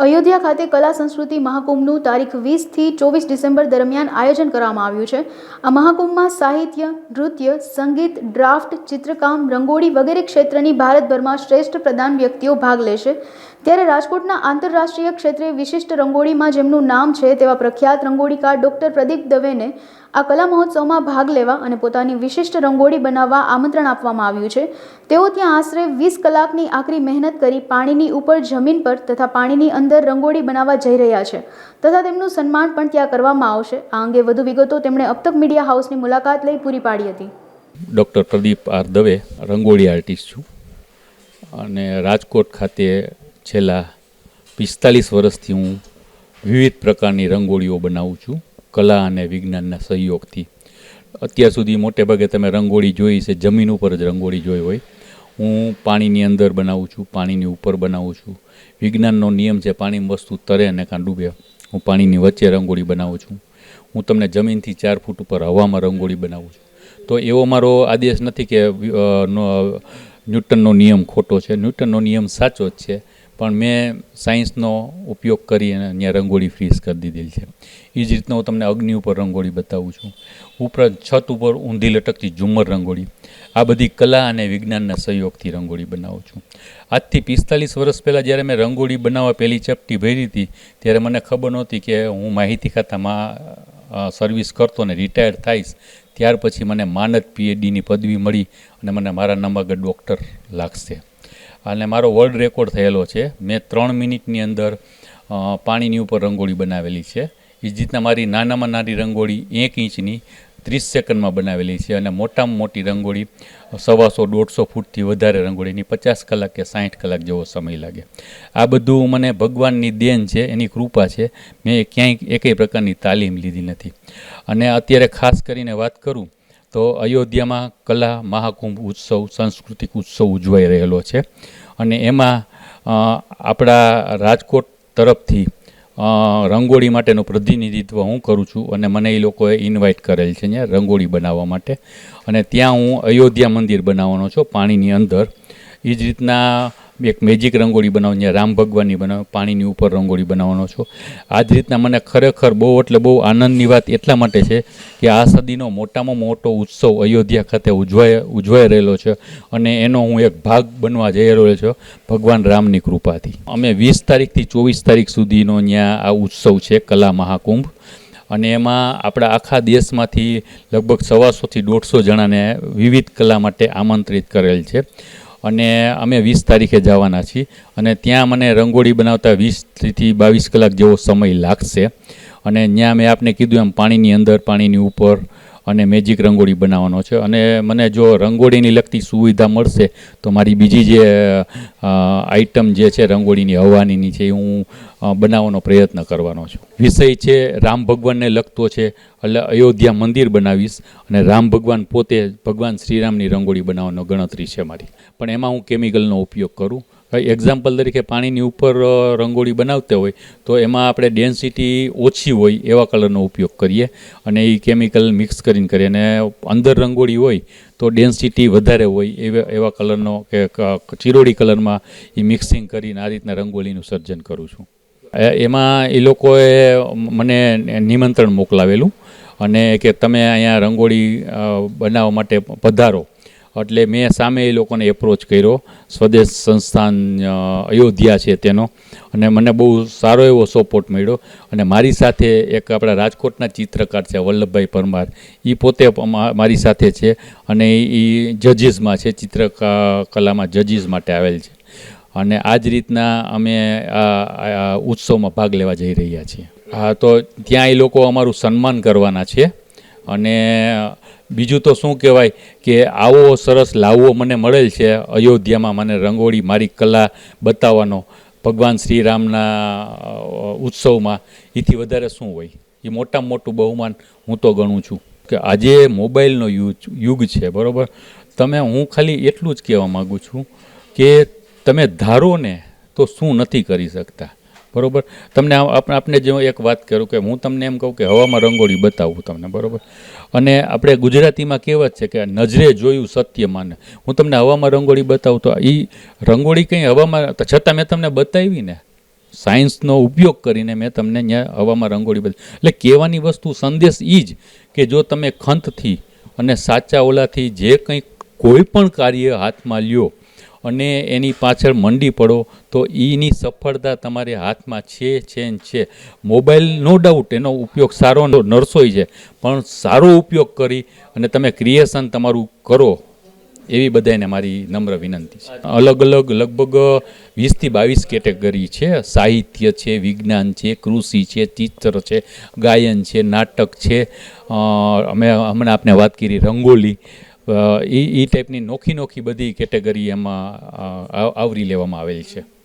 અયોધ્યા ખાતે કલા સંસ્કૃતિ મહાકુંભનું તારીખ વીસથી ચોવીસ ડિસેમ્બર દરમિયાન આયોજન કરવામાં આવ્યું છે. આ મહાકુંભમાં સાહિત્ય, નૃત્ય, સંગીત, ડ્રાફ્ટ, ચિત્રકામ, રંગોળી વગેરે ક્ષેત્રની ભારતભરમાં શ્રેષ્ઠ પ્રદાન વ્યક્તિઓ ભાગ લેશે. ત્યારે રાજકોટના આંતરરાષ્ટ્રીય ક્ષેત્રે વિશિષ્ટ રંગોળીમાં જેમનું નામ છે તેવા પ્રખ્યાત રંગોળીકાર ડૉક્ટર પ્રદીપ દવેને આ કલા મહોત્સવમાં ભાગ લેવા અને પોતાની વિશિષ્ટ રંગોળી બનાવવા આમંત્રણ આપવામાં આવ્યું છે. તેઓ ત્યાં આશરે વીસ કલાકની આકરી મહેનત કરી પાણીની ઉપર જમીન પર તથા પાણીની અંદર રંગોળી બનાવવા જઈ રહ્યા છે તથા તેમનું સન્માન પણ ત્યાં કરવામાં આવશે. આ અંગે વધુ વિગતો તેમણે અબતક મીડિયા હાઉસની મુલાકાત લઈ પૂરી પાડી હતી. Doctor Pradeep R Dave rangoli artist છું અને રાજકોટ ખાતે છેલ્લા પિસ્તાલીસ વર્ષથી હું વિવિધ પ્રકારની રંગોળીઓ બનાવું છું, કલા અને વિજ્ઞાનના સહયોગથી. અત્યાર સુધી મોટે ભાગે તમે રંગોળી જોઈ છે, જમીન ઉપર જ રંગોળી જોઈ હોય. હું પાણીની અંદર બનાવું છું, પાણીની ઉપર બનાવું છું. વિજ્ઞાનનો નિયમ છે પાણીમાં વસ્તુ તરે અને કાં ડૂબે. હું પાણીની વચ્ચે રંગોળી બનાવું છું. હું તમને જમીનથી ચાર ફૂટ ઉપર હવામાં રંગોળી બનાવું છું. તો એવો મારો આદેશ નથી કે ન્યૂટનનો નિયમ ખોટો છે. ન્યૂટનનો નિયમ સાચો જ છે. પણ મેં સાયન્સનો ઉપયોગ કરી અને અહીંયા રંગોળી ફ્રીઝ કરી દીધેલી છે. એ જ રીતના હું તમને અગ્નિ ઉપર રંગોળી બતાવું છું. ઉપરાંત છત ઉપર ઊંધી લટકતી ઝુમ્મર રંગોળી. આ બધી કલા અને વિજ્ઞાનના સહયોગથી રંગોળી બનાવું છું. આજથી પિસ્તાલીસ વર્ષ પહેલાં જ્યારે મેં રંગોળી બનાવવા પહેલી ચપટી ભરી હતી, ત્યારે મને ખબર નહોતી કે હું માહિતી ખાતામાં સર્વિસ કરતો ને રિટાયર થઈશ. ત્યાર પછી મને માનદ પીએચડીની પદવી મળી અને મને મારા નામ ડૉક્ટર લાગશે. અને મારો વર્લ્ડ રેકોર્ડ થયેલો છે. મેં ત્રણ મિનિટની અંદર પાણીની ઉપર રંગોળી બનાવેલી છે. એ જ રીતના મારી નાનામાં નાની રંગોળી એક ઇંચની ત્રીસ સેકન્ડમાં બનાવેલી છે અને મોટામાં મોટી રંગોળી સવાસો દોઢસો ફૂટથી વધારે રંગોળીની પચાસ કલાક કે સાઠ કલાક જેવો સમય લાગે. આ બધું મને ભગવાનની દેન છે, એની કૃપા છે. મેં ક્યાંય એકેય પ્રકારની તાલીમ લીધી નથી. અને અત્યારે ખાસ કરીને વાત કરું, તો અયોધ્યામાં કલા મહાકુંભ ઉત્સવ, સાંસ્કૃતિક ઉત્સવ ઉજવાઈ રહેલો છે. અને એમાં આપણા રાજકોટ તરફથી રંગોળી માટેનું પ્રતિનિધિત્વ હું કરું છું અને મને એ લોકોએ ઇન્વાઇટ કરેલ છે ત્યાં રંગોળી બનાવવા માટે. અને ત્યાં હું અયોધ્યા મંદિર બનાવવાનો છું, પાણીની અંદર. એ જ રીતના એક મેજિક રંગોળી બનાવું, જ્યાં રામ ભગવાનની બનાવ, પાણીની ઉપર રંગોળી બનાવવાનો છો. આ જ રીતના મને ખરેખર બહુ, એટલે બહુ આનંદની વાત એટલા માટે છે કે આ સદીનો મોટામાં મોટો ઉત્સવ અયોધ્યા ખાતે ઉજવાય, ઉજવાઈ રહેલો છે અને એનો હું એક ભાગ બનવા જઈ રહ્યો છું, ભગવાન રામની કૃપાથી. અમે વીસ તારીખથી ચોવીસ તારીખ સુધીનો ત્યાં આ ઉત્સવ છે, કલા મહાકુંભ. અને એમાં આપણા આખા દેશમાંથી લગભગ સવાસોથી દોઢસો જણાને વિવિધ કલા માટે આમંત્રિત કરેલ છે. અને અમે વીસ તારીખે જવાના છીએ. અને ત્યાં મને રંગોળી બનાવતા વીસથી બાવીસ કલાક જેવો સમય લાગશે. અને ત્યાં મેં આપને કીધું એમ, પાણીની અંદર, પાણીની ઉપર અને મેજિક રંગોળી બનાવવાનો છે. અને મને જો રંગોળીની લગતી સુવિધા મળશે, તો મારી બીજી જે આઇટમ જે છે રંગોળીની, હવાનીની છે, એ હું બનાવવાનો પ્રયત્ન કરવાનો છું. વિષય છે રામ ભગવાનને લગતો છે, એટલે અયોધ્યા મંદિર બનાવીશ અને રામ ભગવાન પોતે ભગવાન શ્રીરામની રંગોળી બનાવવાનો ગણતરી છે મારી. પણ એમાં હું કેમિકલનો ઉપયોગ કરું એક્ઝામ્પલ તરીકે પાણીની ઉપર રંગોળી બનાવતા હોય, તો એમાં આપણે ડેન્સિટી ઓછી હોય એવા કલરનો ઉપયોગ કરીએ અને એ કેમિકલ મિક્સ કરીને કરીએ. અને અંદર રંગોળી હોય તો ડેન્સિટી વધારે હોય એવા એવા કલરનો કે ચિરોડી કલરમાં એ મિક્સિંગ કરીને આ રીતના રંગોળીનું સર્જન કરું છું. એમાં એ લોકોએ મને નિમંત્રણ મોકલાવેલું અને કે તમે અહીંયા રંગોળી બનાવવા માટે પધારો. એટલે મેં સામે એ લોકોને એપ્રોચ કર્યો. સ્વદેશ સંસ્થાન અયોધ્યા છે તેનો. અને મને બહુ સારો એવો સપોર્ટ મળ્યો. અને મારી સાથે એક આપણા રાજકોટના ચિત્રકાર છે, વલ્લભભાઈ પરમાર. એ પોતે મારી સાથે છે અને એ જજીસમાં છે ચિત્ર કલામાં જજીસ માટે આવેલ છે. અને આ જ રીતના અમે આ ઉત્સવમાં ભાગ લેવા જઈ રહ્યા છીએ. હા, તો ત્યાં એ લોકો અમારું સન્માન કરવાના છે. અને બીજું તો શું કહેવાય કે આવો સરસ લાવવો મને મળેલ છે. અયોધ્યામાં મને રંગોળી, મારી કલા બતાવવાનો ભગવાન શ્રીરામના ઉત્સવમાં એથી વધારે શું હોય? એ મોટામાં મોટું બહુમાન હું તો ગણું છું કે આજે મોબાઈલનો યુગ યુગ છે, બરાબર? તમે, હું ખાલી એટલું જ કહેવા માગું છું કે તમે ધારો ને તો શું નથી કરી શકતા. બરોબર? તમને આપણે જો એક વાત કરું કે હું તમને એમ કહું કે હવામાં રંગોળી બતાવું તમને, બરાબર? અને આપણે ગુજરાતીમાં કહેવત છે કે નજરે જોયું સત્ય માને. હું તમને હવામાં રંગોળી બતાવું તો એ રંગોળી કંઈ હવામાં છતાં મેં તમને બતાવી ને. સાયન્સનો ઉપયોગ કરીને મેં તમને ત્યાં હવામાં રંગોળી બતાવી. એટલે કહેવાની વસ્તુ, સંદેશ એ જ કે જો તમે ખંતથી અને સાચા ઓલાથી જે કંઈ કોઈ પણ કાર્ય હાથમાં લ્યો અને એની પાછળ મંડી પડો, તો એની સફળતા તમારે હાથમાં છે છે છે. મોબાઈલ નો ડાઉટ એનો ઉપયોગ સારો નરસોઈ છે, પણ સારો ઉપયોગ કરી અને તમે ક્રિએશન તમારું કરો, એવી બધાને મારી નમ્ર વિનંતી છે. અલગ અલગ, લગભગ વીસથી બાવીસ કેટેગરી છે. સાહિત્ય છે, વિજ્ઞાન છે, કૃષિ છે, ચિત્ર છે, ગાયન છે, નાટક છે. અમે હમણાં આપને વાત કરી રંગોલી. એ ટાઈપની નોખી નોખી બધી કેટેગરી એમાં આવરી લેવામાં આવેલી છે.